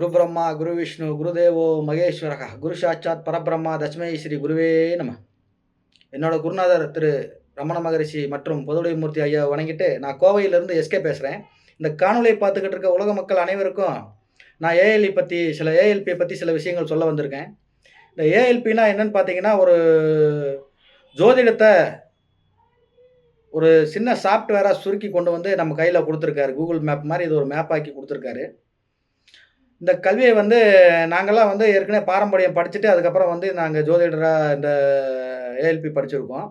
குரு பிரம்மா குரு விஷ்ணு குருதேவோ மகேஸ்வரக குரு சாட்சாத் பரபிரம்மா தஸ்மை ஸ்ரீ குருவே நம. என்னோட குருநாதர் திரு ரமண மகரிஷி மற்றும் பொதுவுடைமூர்த்தி ஐயா வணங்கிட்டு நான் கோவையிலேருந்து எஸ்கே பேசுகிறேன் இந்த காணொலியை பார்த்துக்கிட்டு இருக்க உலக மக்கள் அனைவருக்கும் நான் ஏஎல்இ பற்றி சில ஏஎல்பியை பற்றி சில விஷயங்கள் சொல்ல வந்திருக்கேன். இந்த ஏஎல்பினா என்னன்னு பார்த்தீங்கன்னா ஒரு ஜோதிடத்தை ஒரு சின்ன சாஃப்ட்வேராக சுருக்கி கொண்டு வந்து நம்ம கையில் கொடுத்துருக்காரு. கூகுள் மேப் மாதிரி இது ஒரு மேப் ஆக்கி கொடுத்துருக்காரு. இந்த கல்வியை வந்து நாங்கள்லாம் வந்து ஏற்கனவே பாரம்பரியம் படிச்சுட்டு அதுக்கப்புறம் வந்து நாங்கள் ஜோதிடராக இந்த ஏஎல்பி படிச்சிருக்கோம்.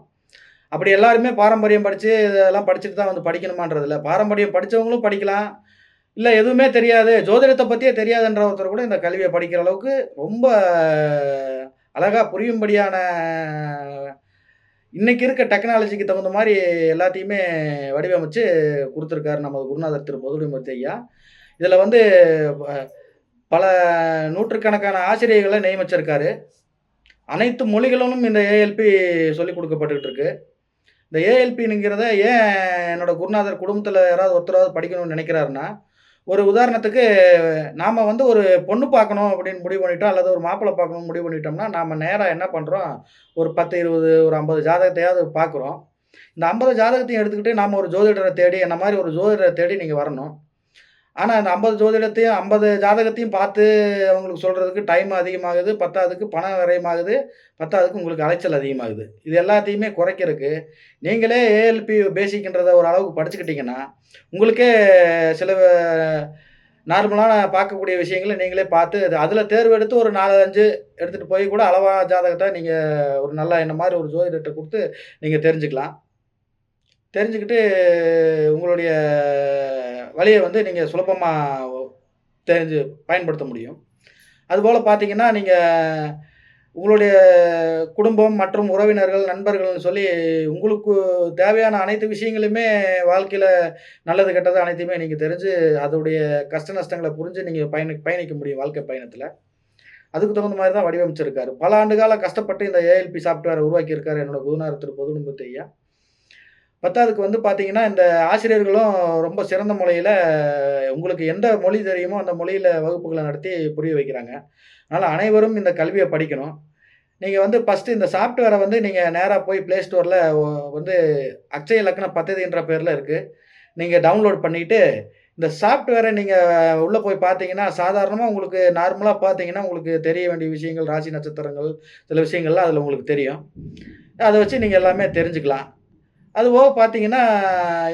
அப்படி எல்லாருமே பாரம்பரியம் படித்து இதெல்லாம் படிச்சுட்டு தான் வந்து படிக்கணுமான்றதில்ல பாரம்பரியம் படித்தவங்களும் படிக்கலாம். இல்லை எதுவுமே தெரியாது. ஜோதிடத்தை பற்றியே தெரியாதுன்ற ஒருத்தர் கூட இந்த கல்வியை படிக்கிற அளவுக்கு ரொம்ப அழகாக புரியும்படியான இன்றைக்கி இருக்க டெக்னாலஜிக்கு தகுந்த மாதிரி எல்லாத்தையுமே வடிவமைச்சு கொடுத்துருக்காரு நமது குருநாதர் திரு பொதுடிமூர்த்தி ஐயா. இதில் வந்து பல நூற்றுக்கணக்கான ஆசிரியர்களை நியமிச்சிருக்காரு. அனைத்து மொழிகளும் இந்த ஏஎல்பி சொல்லிக் கொடுக்கப்பட்டுக்கிட்டு இருக்கு. இந்த ஏஎல்பிங்கிறத ஏன் என்னோட குருநாதர் குடும்பத்தில் யாராவது ஒருத்தராவது படிக்கணும்னு நினைக்கிறாருன்னா ஒரு உதாரணத்துக்கு நாம் வந்து ஒரு பொண்ணு பார்க்கணும் அப்படின்னு முடிவு பண்ணிட்டோம் அல்லது ஒரு மாப்பிள்ளை பார்க்கணும்னு முடிவு பண்ணிட்டோம்னா நாம் நேராக என்ன பண்ணுறோம் ஒரு பத்து இருபது ஒரு ஐம்பது ஜாதகத்தையாவது பார்க்குறோம். இந்த ஐம்பது ஜாதகத்தையும் எடுத்துக்கிட்டு நாம் ஒரு ஜோதிடரை தேடி என்ன மாதிரி ஒரு ஜோதிடரை தேடி நீங்கள் வரணும். ஆனால் அந்த ஐம்பது ஜோதிடத்தையும் ஐம்பது ஜாதகத்தையும் பார்த்து அவங்களுக்கு சொல்கிறதுக்கு டைம் அதிகமாகுது பத்தாவதுக்கு பணம் விரயமாகுது பத்தாவதுக்கு உங்களுக்கு அலைச்சல் அதிகமாகுது. இது எல்லாத்தையுமே குறைக்கிறதுக்கு நீங்களே ஏஎல்பி பேசிக்கின்றத ஒரு அளவுக்கு படிச்சுக்கிட்டிங்கன்னா உங்களுக்கே சில நார்மலான பார்க்கக்கூடிய விஷயங்களை நீங்களே பார்த்து அது அதில் தேர்வு எடுத்து ஒரு நாலு அஞ்சு எடுத்துகிட்டு போய் கூட அளவா ஜாதகத்தை நீங்கள் ஒரு நல்ல என்ன மாதிரி ஒரு ஜோதிடத்தை கொடுத்து நீங்கள் தெரிஞ்சுக்கலாம். தெரிஞ்சுக்கிட்டு உங்களுடைய வழியை வந்து நீங்கள் சுலபமாக தெரிஞ்சு பயன்படுத்த முடியும். அதுபோல் பார்த்தீங்கன்னா நீங்கள் உங்களுடைய குடும்பம் மற்றும் உறவினர்கள் நண்பர்கள்னு சொல்லி உங்களுக்கு தேவையான அனைத்து விஷயங்களுமே வாழ்க்கையில் நல்லது கெட்டது அனைத்தையுமே நீங்கள் தெரிஞ்சு அதோடைய கஷ்ட நஷ்டங்களை புரிஞ்சு நீங்கள் பயணி பயணிக்க முடியும் வாழ்க்கை பயணத்தில். அதுக்கு தகுந்த மாதிரி தான் வடிவமைச்சிருக்காரு. பல ஆண்டு கால கஷ்டப்பட்டு இந்த ஏஎல்பி சாஃப்ட்வேரை உருவாக்கியிருக்காரு என்னோட குருநாதர் திரு பொதுநும்பத்து ஐயா. பத்தாவதுக்கு வந்து பார்த்தீங்கன்னா இந்த ஆசிரியர்களும் ரொம்ப சிறந்த முறையில் உங்களுக்கு எந்த மொழி தெரியுமோ அந்த மொழியில் வகுப்புகளை நடத்தி புரிய வைக்கிறாங்க. அதனால் அனைவரும் இந்த கல்வியை படிக்கணும். நீங்கள் வந்து ஃபஸ்ட்டு இந்த சாஃப்ட்வேரை வந்து நீங்கள் நேராக போய் ப்ளே ஸ்டோரில் வந்து அக்ஷய இலக்கண பத்ததின்ற பேரில் இருக்குது நீங்கள் டவுன்லோட் பண்ணிவிட்டு இந்த சாஃப்ட்வேரை நீங்கள் உள்ளே போய் பார்த்தீங்கன்னா சாதாரணமாக உங்களுக்கு நார்மலாக பார்த்தீங்கன்னா உங்களுக்கு தெரிய வேண்டிய விஷயங்கள் ராசி நட்சத்திரங்கள் சில விஷயங்கள்லாம் அதில் உங்களுக்கு தெரியும். அதை வச்சு நீங்கள் எல்லாமே தெரிஞ்சுக்கலாம். அது போக பார்த்தீங்கன்னா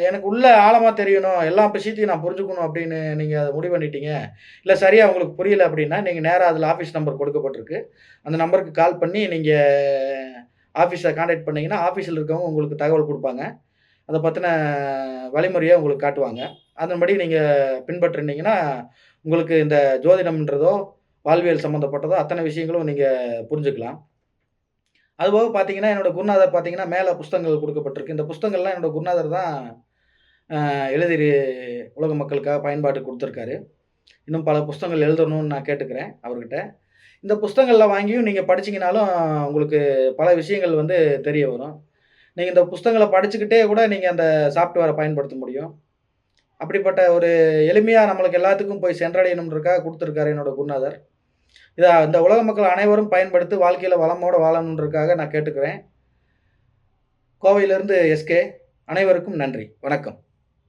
எனக்கு உள்ள ஆழமாக தெரியணும். எல்லா விஷயத்தையும் நான் புரிஞ்சுக்கணும் அப்படின்னு நீங்கள் அதை முடிவு பண்ணிட்டீங்க. இல்லை சரியாக உங்களுக்கு புரியல அப்படின்னா நீங்கள் நேராக அதில் ஆஃபீஸ் நம்பர் கொடுக்கப்பட்டிருக்கு. அந்த நம்பருக்கு கால் பண்ணி நீங்கள் ஆஃபீஸை காண்டாக்ட் பண்ணிங்கன்னா ஆஃபீஸில் இருக்கவங்க உங்களுக்கு தகவல் கொடுப்பாங்க. அதை பற்றின வழிமுறையை உங்களுக்கு காட்டுவாங்க. அதன்படி நீங்கள் பின்பற்றினீங்கன்னா உங்களுக்கு இந்த ஜோதிடம்ன்றதோ வாழ்வியல் சம்மந்தப்பட்டதோ அத்தனை விஷயங்களும் நீங்கள் புரிஞ்சுக்கலாம். அதுபோக பார்த்தீங்கன்னா என்னோட குருநாதர் பார்த்தீங்கன்னா மேலே புஸ்தகங்கள் கொடுக்கப்பட்டிருக்கு. இந்த புஸ்தங்கள்லாம் என்னோட குருநாதர் தான் எழுதி உலக மக்களுக்காக பயன்பாட்டு கொடுத்துருக்காரு. இன்னும் பல புஸ்தகங்கள் எழுதணும்னு நான் கேட்டுக்கிறேன் அவர்கிட்ட. இந்த புஸ்தகங்களில் வாங்கியும் நீங்கள் படிச்சீங்கனாலும் உங்களுக்கு பல விஷயங்கள் வந்து தெரிய வரும். நீங்கள் இந்த புஸ்தகங்களை படிச்சுக்கிட்டே கூட நீங்கள் அந்த சாஃப்ட்வேரை பயன்படுத்த முடியும். அப்படிப்பட்ட ஒரு எளிமையாக நம்மளுக்கு எல்லாத்துக்கும் போய் சென்றடையணுன்றக்காக கொடுத்துருக்காரு என்னோட குருநாதர். இதை இந்த உலக மக்கள் அனைவரும் பயன்படுத்தி வாழ்க்கையில் வளமோடு வாழணுன்றதுக்காக நான் கேட்டுக்கிறேன். கோவையிலிருந்து எஸ்கே அனைவருக்கும் நன்றி. வணக்கம்.